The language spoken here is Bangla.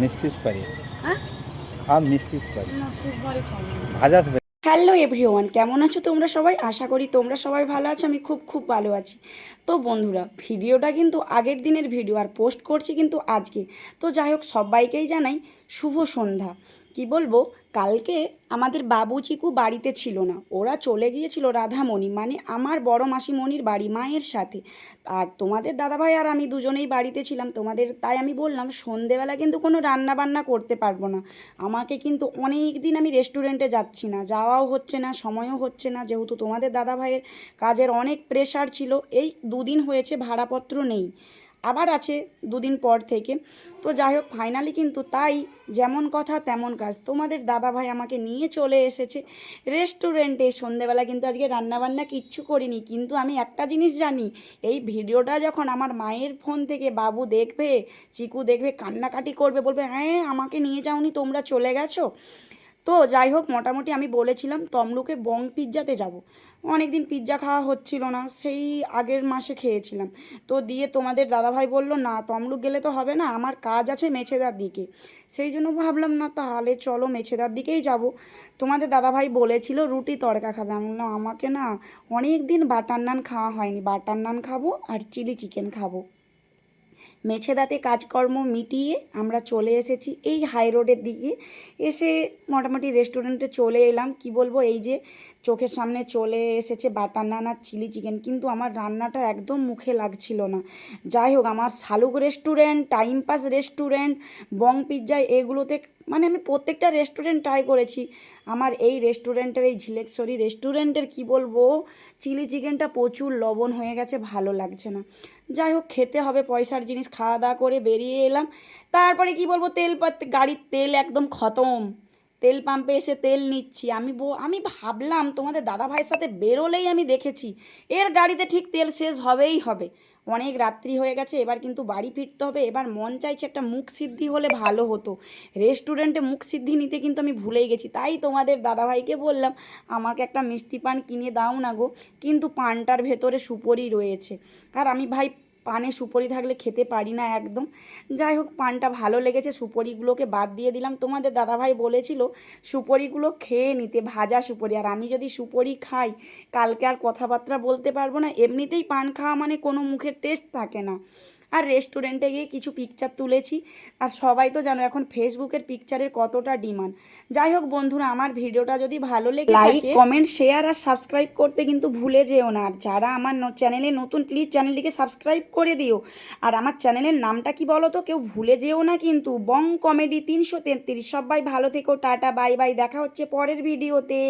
মিষ্টি পারি। হ্যাঁ? খাও মিষ্টি সুপারি না সুপারি খাব না। ভাজা হ্যালো এভরিওয়ান কেমন আছো তোমরা সবাই? আশা করি তোমরা সবাই ভালো আছো আমি খুব খুব ভালো আছি। তো বন্ধুরা ভিডিওটা কিন্তু আগের দিনের ভিডিও আর পোস্ট করছি কিন্তু আজকে। তো যাই হোক সবাইকেই জানাই শুভ সন্ধ্যা। কি বলব, কালকে আমাদের বাবু চিকু বাড়িতে ছিল না। ওরা চলে গিয়েছিল রাধামণি মানে আমার বড় মাসিমণির বাড়ি, মায়ের সাথে। আর তোমাদের দাদাভাই আর আমি দুজনেই বাড়িতে ছিলাম, তোমাদের তাই আমি বললাম, সন্ধেবেলা কিন্তু কোনো রান্না বান্না করতে পারব না। আমাকে কিন্তু অনেক দিন আমি রেস্টুরেন্টে যাচ্ছি না, যাওয়াও হচ্ছে না, সময়ও হচ্ছে না, যেহেতু তোমাদের দাদাভাইয়ের কাজের অনেক প্রেশার ছিল, এই দুদিন হয়েছে ভাড়াপত্র নেই। আবার আছে দুদিন পর থেকে। তো যাই হোক ফাইনালি কিন্তু তাই, যেমন কথা তেমন কাজ। তোমাদের দাদাভাই আমাকে নিয়ে চলে এসেছে। রেস্টুরেন্টে সন্ধেবেলা কিন্তু আজকে রান্নাবান্না কিচ্ছু করিনি। কিন্তু আমি একটা জিনিস জানি, এই ভিডিওটা যখন আমার মায়ের ফোন থেকে বাবু দেখবে, চিকু দেখবে, কান্নাকাটি করবে, বলবে হ্যাঁ আমাকে নিয়ে যাওনি, তোমরা চলে গেছো? তো যাই হোক, মোটামুটি আমি বলেছিলাম তমলুকের বং পিৎজাতে যাব। অনেক দিন পিৎজা খাওয়া হচ্ছিল না, সেই আগের মাসে খেয়েছিলাম। তো দিয়ে তোমাদের দাদাভাই বলল, না, তমলুক গেলে তো হবে না, আমার কাজ আছে মেছেদার দিকে। সেই জন্য ভাবলাম, না, তাহলে চলো মেছেদার দিকেই যাব। তোমাদের দাদাভাই বলেছিল, রুটি তড়কা খাবে। আমি বললাম, আমাকে না অনেক দিন বাটার নান খাওয়া হয়নি। বাটার নান খাব আর চিলি চিকেন খাব। মেছেদাতে কাজকর্ম মিটিয়ে আমরা চলে এসেছি এই হাই রোডের দিকে। এসে মোটামুটি রেস্টুরেন্টে চলে এলাম। কি বলব? এই যে চোখের সামনে চলে এসেছে বাটার নান আর চিলি চিকেন কিন্তু আমার রান্নাটা একদম মুখে লাগছিল না। যাই হোক, আমার Shaluk restaurant time pass restaurant Bong pizza এগুলোতে মানে আমি প্রত্যেকটা রেস্টুরেন্ট ট্রাই করেছি। আমার এই রেস্টুরেন্টের এই ঝিলেকশ্বরী রেস্টুরেন্টের কি বলব? চিলি চিকেনটা প্রচুর লবণ হয়ে গেছে, ভালো লাগছে না। যাই হোক, খেতে হবে পয়সার জিনিস, খাওয়া দাওয়া করে বেরিয়ে এলাম। তারপরে কি বলব, তেল গাড়ির তেল একদম খতম। তেল পাম্পে এসে তেল নিচ্ছি। আমি বো আমি ভাবলাম, তোমাদের দাদা ভাইয়ের সাথে বেরোলেই আমি দেখেছি। এর গাড়িতে ঠিক তেল শেষ হবেই হবে। অনেক রাত্রি হয়ে গেছে, এবার কিন্তু বাড়ি ফিরতে হবে। এবার মন চাইছে একটা মুখ সিদ্ধি হলে ভালো হতো। রেস্টুরেন্টে মুখ সিদ্ধি নিতে কিন্তু আমি ভুলেই গেছি। তাই তোমাদের দাদাভাইকে বললাম, আমাকে একটা মিষ্টি পান কিনে দাও না গো। কিন্তু পানটার ভেতরে সুপরি রয়েছে। আর আমি ভাই পানে সুপরি থাকলে খেতে পারি না একদম। যাই হোক, পানটা ভালো লেগেছে, সুপরিগুলোকে বাদ দিয়ে দিলাম। তোমাদের দাদাভাই বলেছিল, সুপরিগুলো খেয়ে নিতে, ভাজা সুপরি। আর আমি যদি সুপরি খাই, কালকে আর কথাবার্তা বলতে পারব না। এমনিতেই পান খাওয়া মানে কোনো মুখের টেস্ট থাকে না। আর রেস্টুরেন্টে গিয়ে কিছু পিকচার তুলেছি। আর সবাই তো জানো এখন ফেসবুকের পিকচারের কতটা ডিমান্ড যাই হোক বন্ধুরা আমার ভিডিওটা যদি ভালো লেগে লাইক কমেন্ট শেয়ার আর সাবস্ক্রাইব করতে কিন্তু ভুলে যেও না। আর যারা আমার চ্যানেলে নতুন প্লিজ চ্যানেলটিকে সাবস্ক্রাইব করে দিও। আর আমার চ্যানেলের নামটা কি বলো তো কেউ ভুলে যেও না কিন্তু। বং কমেডি তিনশো তেত্রিশ। সবাই ভালো থেকো টাটা বাই বাই দেখা হচ্ছে পরের ভিডিওতে।